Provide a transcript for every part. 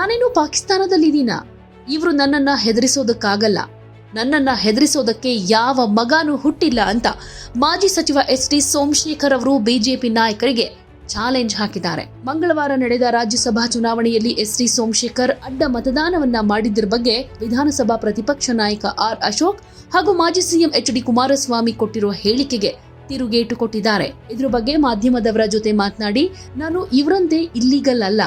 ನಾನೇನು ಪಾಕಿಸ್ತಾನದಲ್ಲಿದ್ದೀನ ಇವರು ನನ್ನನ್ನ ಹೆದರಿಸೋದಕ್ಕಾಗಲ್ಲ. ನನ್ನನ್ನ ಹೆದರಿಸೋದಕ್ಕೆ ಯಾವ ಮಗಾನೂ ಹುಟ್ಟಿಲ್ಲ ಅಂತ ಮಾಜಿ ಸಚಿವ ಎಸ್ ಟಿ ಸೋಮಶೇಖರ್ ಅವರು ಬಿಜೆಪಿ ನಾಯಕರಿಗೆ ಚಾಲೆಂಜ್ ಹಾಕಿದ್ದಾರೆ. ಮಂಗಳವಾರ ನಡೆದ ರಾಜ್ಯಸಭಾ ಚುನಾವಣೆಯಲ್ಲಿ ಎಸ್ ಟಿ ಸೋಮಶೇಖರ್ ಅಡ್ಡ ಮತದಾನವನ್ನ ಮಾಡಿದ್ರ ಬಗ್ಗೆ ವಿಧಾನಸಭಾ ಪ್ರತಿಪಕ್ಷ ನಾಯಕ ಆರ್ ಅಶೋಕ್ ಹಾಗೂ ಮಾಜಿ ಸಿಎಂ ಎಚ್ ಡಿ ಕುಮಾರಸ್ವಾಮಿ ಕೊಟ್ಟಿರುವ ಹೇಳಿಕೆಗೆ ತಿರುಗೇಟು ಕೊಟ್ಟಿದ್ದಾರೆ. ಇದ್ರ ಬಗ್ಗೆ ಮಾಧ್ಯಮದವರ ಜೊತೆ ಮಾತನಾಡಿ, ನಾನು ಇವರಂತೆ ಇಲ್ಲಿಗಲ್ ಅಲ್ಲ,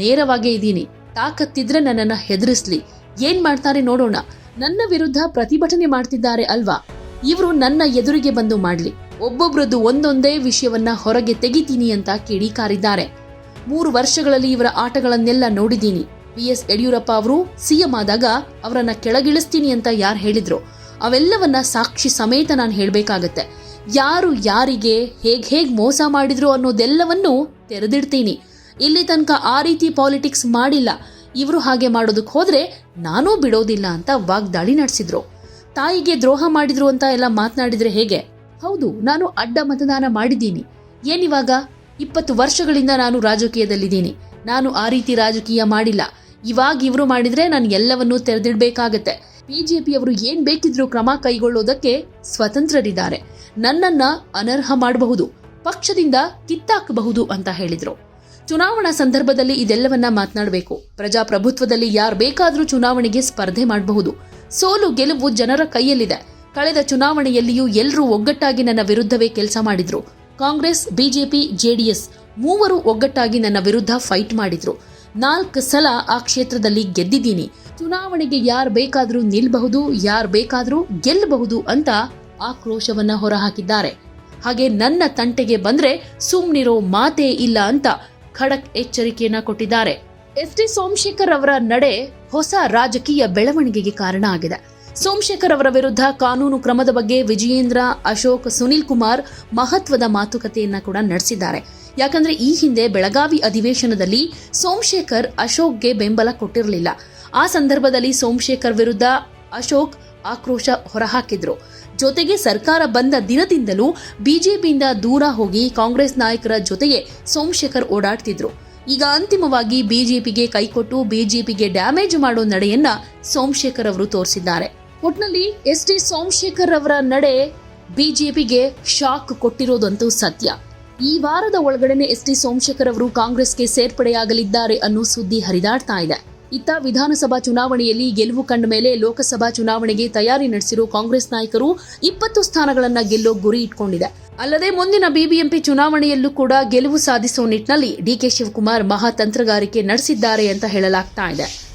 ನೇರವಾಗೇ ಇದ್ದೀನಿ ತಾಕತ್ತಿದ್ರೆ ನನ್ನನ್ನು ಹೆದರಿಸ್ಲಿ. ಏನ್ ಮಾಡ್ತಾರೆ ನೋಡೋಣ. ನನ್ನ ವಿರುದ್ಧ ಪ್ರತಿಭಟನೆ ಮಾಡ್ತಿದ್ದಾರೆ ಅಲ್ವಾ? ಇವರು ನನ್ನ ಎದುರಿಗೆ ಬಂದು ಮಾಡ್ಲಿ. ಒಬ್ಬೊಬ್ರದ್ದು ಒಂದೊಂದೇ ವಿಷಯವನ್ನ ಹೊರಗೆ ತೆಗಿತೀನಿ ಅಂತ ಕಿಡಿಕಾರಿದ್ದಾರೆ ಮೂರು ವರ್ಷಗಳಲ್ಲಿ ಇವರ ಆಟಗಳನ್ನೆಲ್ಲ ನೋಡಿದ್ದೀನಿ. ಬಿ ಎಸ್ ಯಡಿಯೂರಪ್ಪ ಅವರು ಸಿಎಂ ಆದಾಗ ಅವರನ್ನ ಕೆಳಗಿಳಿಸ್ತೀನಿ ಅಂತ ಯಾರು ಹೇಳಿದ್ರು. ಅವೆಲ್ಲವನ್ನ ಸಾಕ್ಷಿ ಸಮೇತ ನಾನು ಹೇಳಬೇಕಾಗತ್ತೆ. ಯಾರು ಯಾರಿಗೆ ಹೇಗೆ ಹೇಗೆ ಮೋಸ ಮಾಡಿದ್ರು ಅನ್ನೋದೆಲ್ಲವನ್ನೂ ತೆರೆದಿಡ್ತೀನಿ. ಇಲ್ಲಿ ತನಕ ಆ ರೀತಿ ಪಾಲಿಟಿಕ್ಸ್ ಮಾಡಿಲ್ಲ. ಇವರು ಹಾಗೆ ಮಾಡೋದಕ್ಕೆ ಹೋದರೆ ನಾನೂ ಬಿಡೋದಿಲ್ಲ ಅಂತ ವಾಗ್ದಾಳಿ ನಡೆಸಿದ್ರು. ತಾಯಿಗೆ ದ್ರೋಹ ಮಾಡಿದ್ರು ಅಂತ ಎಲ್ಲ ಮಾತನಾಡಿದ್ರೆ ಹೇಗೆ? ಹೌದು, ನಾನು ಅಡ್ಡ ಮತದಾನ ಮಾಡಿದ್ದೀನಿ. ಏನಿವಾಗ? ಇಪ್ಪತ್ತು ವರ್ಷಗಳಿಂದ ನಾನು ರಾಜಕೀಯದಲ್ಲಿದ್ದೀನಿ. ನಾನು ಆ ರೀತಿ ರಾಜಕೀಯ ಮಾಡಿಲ್ಲ. ಇವಾಗ ಇವರು ಮಾಡಿದ್ರೆ ನಾನು ಎಲ್ಲವನ್ನೂ ತೆರೆದಿಡ್ಬೇಕಾಗತ್ತೆ. ಬಿಜೆಪಿಯವರು ಏನು ಬೇಕಿದ್ರೂ ಕ್ರಮ ಕೈಗೊಳ್ಳೋದಕ್ಕೆ ಸ್ವತಂತ್ರರಿದ್ದಾರೆ. ನನ್ನನ್ನ ಅನರ್ಹ ಮಾಡಬಹುದು, ಪಕ್ಷದಿಂದ ಕಿತ್ತಾಕಬಹುದು ಅಂತ ಹೇಳಿದ್ರು. ಚುನಾವಣಾ ಸಂದರ್ಭದಲ್ಲಿ ಇದೆಲ್ಲವನ್ನ ಮಾತನಾಡಬೇಕು. ಪ್ರಜಾಪ್ರಭುತ್ವದಲ್ಲಿ ಯಾರು ಬೇಕಾದರೂ ಚುನಾವಣೆಗೆ ಸ್ಪರ್ಧೆ ಮಾಡಬಹುದು. ಸೋಲು ಗೆಲುವು ಜನರ ಕೈಯಲ್ಲಿದೆ. ಕಳೆದ ಚುನಾವಣೆಯಲ್ಲಿಯೂ ಎಲ್ಲರೂ ಒಗ್ಗಟ್ಟಾಗಿ ನನ್ನ ವಿರುದ್ಧವೇ ಕೆಲಸ ಮಾಡಿದ್ರು. ಕಾಂಗ್ರೆಸ್, ಬಿಜೆಪಿ, ಜೆಡಿಎಸ್ ಮೂವರು ಒಗ್ಗಟ್ಟಾಗಿ ನನ್ನ ವಿರುದ್ಧ ಫೈಟ್ ಮಾಡಿದ್ರು. ನಾಲ್ಕು ಸಲ ಆ ಕ್ಷೇತ್ರದಲ್ಲಿ ಗೆದ್ದಿದ್ದೀನಿ. ಚುನಾವಣೆಗೆ ಯಾರು ಬೇಕಾದರೂ ನಿಲ್ಬಹುದು, ಯಾರು ಬೇಕಾದರೂ ಗೆಲ್ಲಬಹುದು ಅಂತ ಆಕ್ರೋಶವನ್ನ ಹೊರಹಾಕಿದ್ದಾರೆ. ಹಾಗೆ ನನ್ನ ತಂಟೆಗೆ ಬಂದ್ರೆ ಸುಮ್ನಿರೋ ಮಾತೇ ಇಲ್ಲ ಅಂತ ಖಡಕ್ ಎಚ್ಚರಿಕೆಯನ್ನ ಕೊಟ್ಟಿದ್ದಾರೆ. ಎಸ್ ಡಿ ಸೋಮಶೇಖರ್ ಅವರ ನಡೆ ಹೊಸ ರಾಜಕೀಯ ಬೆಳವಣಿಗೆಗೆ ಕಾರಣ ಆಗಿದೆ. ಸೋಮಶೇಖರ್ ಅವರ ವಿರುದ್ಧ ಕಾನೂನು ಕ್ರಮದ ಬಗ್ಗೆ ವಿಜಯೇಂದ್ರ, ಅಶೋಕ್, ಸುನಿಲ್ ಕುಮಾರ್ ಮಹತ್ವದ ಮಾತುಕತೆಯನ್ನ ಕೂಡ ನಡೆಸಿದ್ದಾರೆ. ಯಾಕಂದ್ರೆ ಈ ಹಿಂದೆ ಬೆಳಗಾವಿ ಅಧಿವೇಶನದಲ್ಲಿ ಸೋಮಶೇಖರ್ ಅಶೋಕ್ಗೆ ಬೆಂಬಲ ಕೊಟ್ಟಿರಲಿಲ್ಲ. ಆ ಸಂದರ್ಭದಲ್ಲಿ ಸೋಮಶೇಖರ್ ವಿರುದ್ಧ ಅಶೋಕ್ ಆಕ್ರೋಶ ಹೊರಹಾಕಿದ್ರು. ಜೊತೆಗೆ ಸರ್ಕಾರ ಬಂದ ದಿನದಿಂದಲೂ ಬಿಜೆಪಿಯಿಂದ ದೂರ ಹೋಗಿ ಕಾಂಗ್ರೆಸ್ ನಾಯಕರ ಜೊತೆಗೆ ಸೋಮಶೇಖರ್ ಓಡಾಡ್ತಿದ್ರು. ಈಗ ಅಂತಿಮವಾಗಿ ಬಿಜೆಪಿಗೆ ಕೈಕೊಟ್ಟು ಬಿಜೆಪಿಗೆ ಡ್ಯಾಮೇಜ್ ಮಾಡೋ ನಡೆಯನ್ನ ಸೋಮಶೇಖರ್ ಅವರು ತೋರಿಸಿದ್ದಾರೆ. ಒಟ್ನಲ್ಲಿ ಎಸ್ ಟಿ ಸೋಮಶೇಖರ್ ಅವರ ನಡೆ ಬಿಜೆಪಿಗೆ ಶಾಕ್ ಕೊಟ್ಟಿರೋದಂತೂ ಸತ್ಯ. ಈ ವಾರದ ಒಳಗಡೆನೆ ಎಸ್ ಟಿ ಸೋಮಶೇಖರ್ ಅವರು ಕಾಂಗ್ರೆಸ್ಗೆ ಸೇರ್ಪಡೆಯಾಗಲಿದ್ದಾರೆ ಅನ್ನೋ ಸುದ್ದಿ ಹರಿದಾಡ್ತಾ ಇದೆ. ಇತ್ತ ವಿಧಾನಸಭಾ ಚುನಾವಣೆಯಲ್ಲಿ ಗೆಲುವು ಕಂಡ ಮೇಲೆ ಲೋಕಸಭಾ ಚುನಾವಣೆಗೆ ತಯಾರಿ ನಡೆಸಿರೋ ಕಾಂಗ್ರೆಸ್ ನಾಯಕರು ಇಪ್ಪತ್ತು ಸ್ಥಾನಗಳನ್ನು ಗೆಲ್ಲೋ ಗುರಿ ಇಟ್ಕೊಂಡಿದೆ. ಅಲ್ಲದೆ ಮುಂದಿನ ಬಿಬಿಎಂಪಿ ಚುನಾವಣೆಯಲ್ಲೂ ಕೂಡ ಗೆಲುವು ಸಾಧಿಸುವ ನಿಟ್ಟಿನಲ್ಲಿ ಡಿಕೆ ಶಿವಕುಮಾರ್ ಮಹಾತಂತ್ರಗಾರಿಕೆ ನಡೆಸಿದ್ದಾರೆ ಅಂತ ಹೇಳಲಾಗ್ತಾ ಇದೆ.